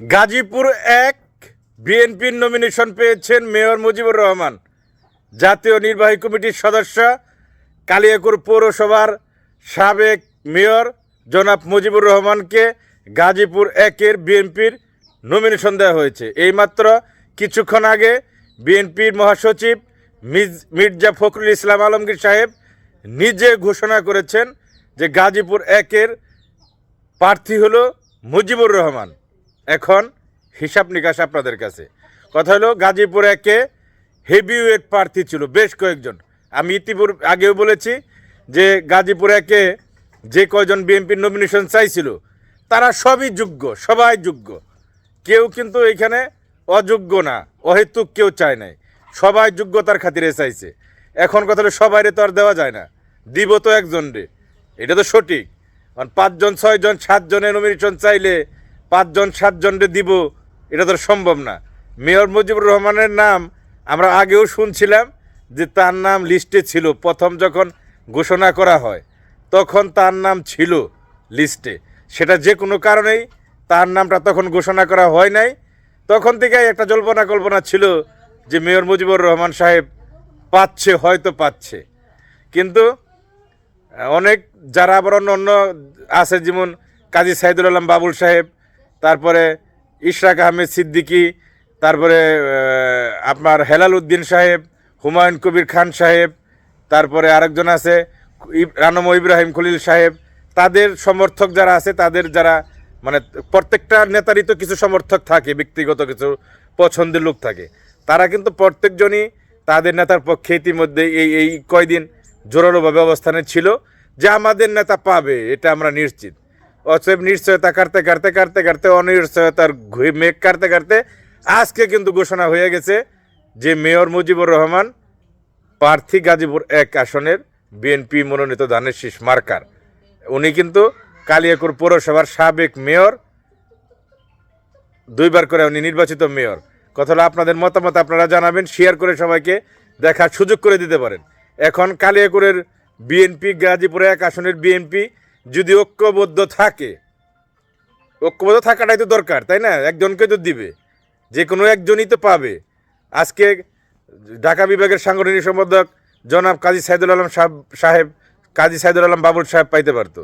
গাজীপুর এক বিএনপির নমিনেশন পেয়েছেন মেয়র মুজিবুর রহমান। জাতীয় নির্বাহী কমিটির সদস্য কালিয়াকুর পৌরসভার সাবেক মেয়র জনাব মুজিবুর রহমানকে গাজীপুর একের বিএনপির নমিনেশন দেওয়া হয়েছে। এইমাত্র কিছুক্ষণ আগে বিএনপির মহাসচিব মির্জা ফখরুল ইসলাম আলমগীর সাহেব নিজে ঘোষণা করেছেন যে গাজীপুর একের প্রার্থী হল মুজিবুর রহমান। এখন হিসাব নিকাশ আপনাদের কাছে। কথা হলো, গাজীপুর একে হেভিওয়েট প্রার্থী ছিল, বেশ কয়েকজন। আমি ইতিপূর্বে আগেও বলেছি যে গাজীপুর একে যে কয়জন বিএনপির নমিনেশন চাইছিল, তারা সবই যোগ্য, সবাই যোগ্য। কেউ কিন্তু এখানে অযোগ্য না, অহেতুক কেউ চায় নাই। সবাই যোগ্যতার খাতিরে চাইছে। এখন কথা হলো, সবাইরে তো আর দেওয়া যায় না। দিব তো একজন রে। এটা তো সঠিক। কারণ পাঁচজন, ছয়জন, সাতজনের নমিনেশন চাইলে পাঁচজন, সাতজনরে দিব, এটা তো সম্ভব না। মেয়র মুজিবুর রহমানের নাম আমরা আগেও শুনছিলাম যে তার নাম লিস্টে ছিল, প্রথম যখন ঘোষণা করা হয়, তখন তার নাম ছিল লিস্টে। সেটা যে কোনো কারণেই তার নামটা তখন ঘোষণা করা হয় নাই। তখন থেকেই একটা জল্পনা কল্পনা ছিল যে মেয়র মুজিবুর রহমান সাহেব পাচ্ছে, হয়তো পাচ্ছে। কিন্তু অনেক যারা আবার অন্য অন্য আছে, যেমন কাজী সাইদুল আলম বাবুল সাহেব তারপরে ইশরাক আহমেদ সিদ্দিকী, তারপরে আপনার হেলাল উদ্দিন সাহেব, হুমায়ুন কবির খান সাহেব, তারপরে আরেকজন আছে রানম ইব্রাহিম খলিল সাহেব। তাদের সমর্থক যারা আছে, তাদের যারা মানে প্রত্যেকটা নেতারই তো কিছু সমর্থক থাকে, ব্যক্তিগত কিছু পছন্দের লোক থাকে। তারা কিন্তু প্রত্যেকজনই তাদের নেতার পক্ষে ইতিমধ্যে এই এই কয়দিন জোরালোভাবে অবস্থানে ছিল। যে আমাদের নেতা পাবে, এটা আমরা নিশ্চিত। অতএব নিশ্চয়তা কাটতে কাটতে কাটতে কাটতে, অনিশ্চয়তার মেঘ কাটতে কাটতে আজকে কিন্তু ঘোষণা হয়ে গেছে যে মেয়র মুজিবুর রহমান, প্রার্থী গাজীপুর এক আসনের বিএনপি মনোনীত ধানের শীষ মার্কার। উনি কিন্তু কালিয়াকুর পৌরসভার সাবেক মেয়র, দুইবার করে উনি নির্বাচিত মেয়র। কথা হলো আপনাদের মতামত আপনারা জানাবেন শেয়ার করে সবাইকে দেখার সুযোগ করে দিতে পারেন। এখন কালিয়াকুরের বিএনপি, গাজীপুরে এক আসনের বিএনপি যদি ঐক্যবদ্ধ থাকে। ঐক্যবদ্ধ থাকাটাই তো দরকার, তাই না? একজনকে তো দিবে। যে কোনো একজনই তো পাবে। আজকে ঢাকা বিভাগের সাংগঠনিক সম্পাদক জনাব কাজী সাইদুল আলম সাহেব, কাজী সাইদুল আলম বাবুল সাহেব পাইতে পারতো।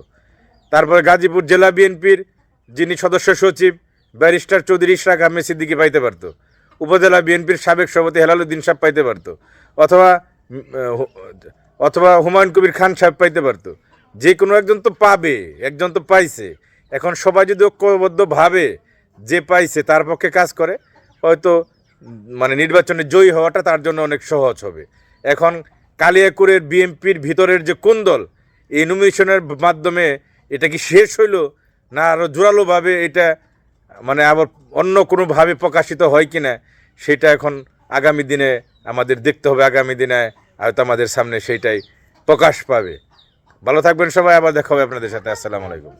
তারপরে গাজীপুর জেলা বিএনপির যিনি সদস্য সচিব, ব্যারিস্টার চৌধুরী ইশরাক আহমেদ সিদ্দিকি পাইতে পারতো। উপজেলা বিএনপির সাবেক সভাপতি হেলালুদ্দিন সাহেব পাইতে পারতো। অথবা অথবা হুমায়ুন কবির খান সাহেব পাইতে পারতো। যে কোনো একজন তো পাবে, একজন তো পাইছে। এখন সবাই যদি ঐক্যবদ্ধ ভাবে যে পাইছে তার পক্ষে কাজ করে, হয়তো মানে নির্বাচনে জয়ী হওয়াটা তার জন্য অনেক সহজ হবে। এখন কালিয়াকুরের বিএনপির ভিতরের যে কুন্দল এই নমিনেশনের মাধ্যমে এটা কি শেষ হইল, না আরও জোরালোভাবে এটা মানে আবার অন্য কোনোভাবে প্রকাশিত হয় কি না সেটা এখন আগামী দিনে আমাদের দেখতে হবে। আগামী দিনে হয়তো আমাদের সামনে সেইটাই প্রকাশ পাবে। ভালো থাকবেন সবাই আবার দেখা হবে আপনাদের সাথে। আসসালামু আলাইকুম।